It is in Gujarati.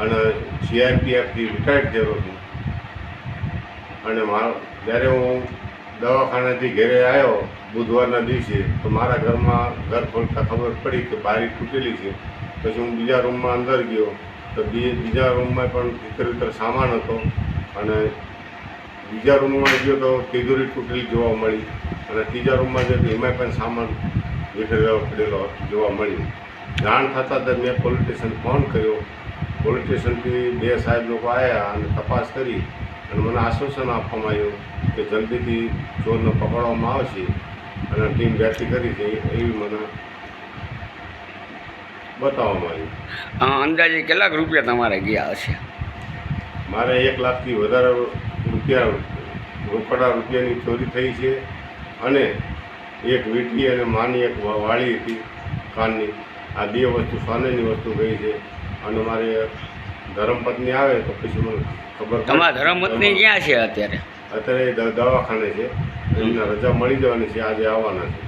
અને સીઆરપીએફથી રિટાયર્ડ થયેલો છું. અને મારો, જ્યારે હું દવાખાનાથી ઘરે આવ્યો બુધવારના દિવસે, તો મારા ઘરમાં ઘર ખોલતા ખબર પડી કે બારી તૂટેલી છે. પછી હું બીજા રૂમમાં અંદર ગયો, તો બીજા રૂમમાં પણ ઇતર ઇતર સામાન હતો. અને બીજા રૂમમાં ગયો તો તિજોરી તૂટેલી જોવા મળી. અને ત્રીજા રૂમમાં ગયો તો એમાં પણ સામાન વિખરેલો પડેલો જોવા મળ્યો જાણ થતાં મેં પોલીસ સ્ટેશન ફોન કર્યો. પોલીસ સ્ટેશનથી બે સાહેબ લોકો આવ્યા અને તપાસ કરી અને મને આશ્વાસન આપવામાં આવ્યું કે જલ્દીથી ચોરને પકડવામાં આવશે અને ટીમ બેઠી કરી છે એવી મને બતાવવામાં આવ્યું. અંદાજે કેટલાક રૂપિયા તમારે ગયા હશે? મારે એક લાખથી વધારે રૂપિયા રોકડા રૂપિયાની ચોરી થઈ છે અને એક વીંટી અને માની એક વાળી હતી કાનની. આ બે વસ્તુ સોનેની વસ્તુ ગઈ છે. અને મારે ધર્મપત્ની આવે તો પછી મને ખબર તમારા ધર્મપત્ની ક્યાં છે અત્યારે? અત્યારે દવાખાને છે. એમને રજા મળી જવાની છે. આજે આવવાના છે.